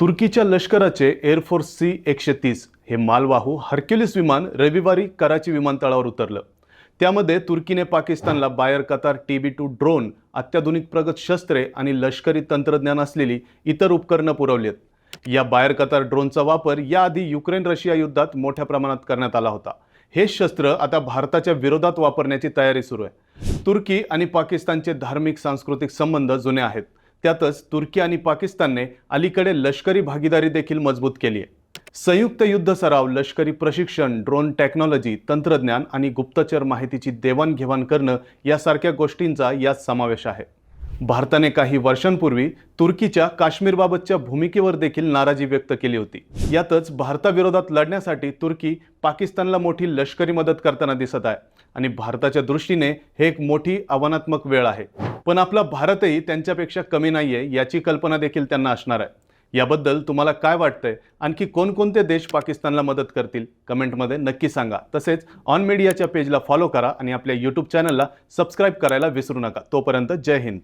तुर्कीच्या लष्कराचे air force C एकशे तीस हे मालवाहू हर्क्युलिस विमान रविवारी कराची विमानतळावर उतरलं. त्यामध्ये तुर्कीने पाकिस्तानला Bayraktar T B two drone अत्याधुनिक प्रगत शस्त्रे आणि लष्करी तंत्रज्ञान असलेली इतर उपकरणं पुरवली आहेत. या बायर कतार ड्रोनचा वापर याआधी युक्रेन रशिया युद्धात मोठ्या प्रमाणात करण्यात आला होता. हे शस्त्र आता भारताच्या विरोधात वापरण्याची तयारी सुरू आहे. तुर्की आणि पाकिस्तानचे धार्मिक सांस्कृतिक संबंध जुने आहेत. त्यातच तुर्की आणि पाकिस्तानने अलीकडे लष्करी भागीदारी देखील मजबूत केली आहे. संयुक्त युद्ध सराव लष्करी प्रशिक्षण ड्रोन टेक्नॉलॉजी तंत्रज्ञान आणि गुप्तचर माहितीची देवाणघेवाण करणं यासारख्या गोष्टींचा यात समावेश आहे. भारताने काही वर्षांपूर्वी तुर्कीच्या काश्मीरबाबतच्या भूमिकेवर देखील नाराजी व्यक्त केली होती. यातच भारताविरोधात लढण्यासाठी तुर्की पाकिस्तानला मोठी लष्करी मदत करताना दिसत आहे आणि भारताच्या दृष्टीने हे एक मोठी आव्हानात्मक वेळ आहे. पण आपला भारतही त्यांच्यापेक्षा कमी नाहीये याची कल्पना देखील त्यांना असणार आहे. याबद्दल तुम्हाला काय वाटतंय? आणखी कोणकोणते देश पाकिस्तानला मदत करतील? कमेंटमध्ये नक्की सांगा. तसेच ऑन मीडियाच्या पेजला फॉलो करा आणि आपल्या यूट्यूब चॅनलला सबस्क्राईब करायला विसरू नका. तोपर्यंत जय हिंद.